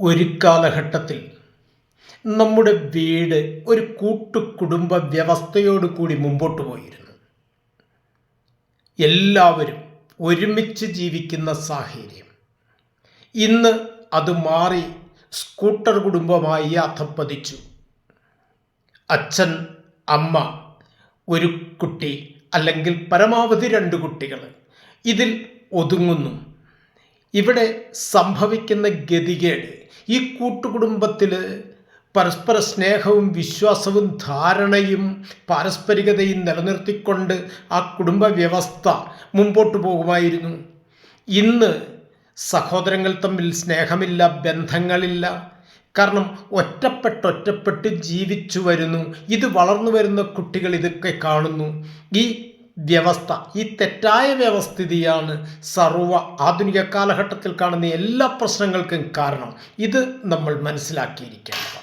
ഒരു കാലഘട്ടത്തിൽ നമ്മുടെ വീട് ഒരു കൂട്ടുകുടുംബ വ്യവസ്ഥയോട് കൂടി മുമ്പോട്ട് പോയിരുന്നു. എല്ലാവരും ഒരുമിച്ച് ജീവിക്കുന്ന സാഹചര്യം. ഇന്ന് അത് മാറി സ്കൂട്ടർ കുടുംബമായി അധപ്പതിച്ചു അച്ഛൻ അമ്മ ഒരു കുട്ടി അല്ലെങ്കിൽ പരമാവധി രണ്ട് കുട്ടികൾ ഇതിൽ ഒതുങ്ങുന്നു. ഇവിടെ സംഭവിക്കുന്ന ഗതികേട് ഈ കൂട്ടുകുടുംബത്തിൽ പരസ്പര സ്നേഹവും വിശ്വാസവും ധാരണയും പാരസ്പരികതയും നിലനിർത്തിക്കൊണ്ട് ആ കുടുംബ വ്യവസ്ഥ മുമ്പോട്ട് പോകുമായിരുന്നു. ഇന്ന് സഹോദരങ്ങൾ തമ്മിൽ സ്നേഹമില്ല ബന്ധങ്ങളില്ല. കാരണം ഒറ്റപ്പെട്ട് ഒറ്റപ്പെട്ട് ജീവിച്ചു വരുന്നു. ഇത് വളർന്നു വരുന്ന കുട്ടികൾ ഇതൊക്കെ കാണുന്നു. ഈ വ്യവസ്ഥ. ഈ തെറ്റായ വ്യവസ്ഥിതിയാണ് സർവ ആധുനിക കാലഘട്ടത്തിൽ കാണുന്ന എല്ലാ പ്രശ്നങ്ങൾക്കും കാരണം. ഇത് നമ്മൾ മനസ്സിലാക്കിയിരിക്കേണ്ടതാണ്.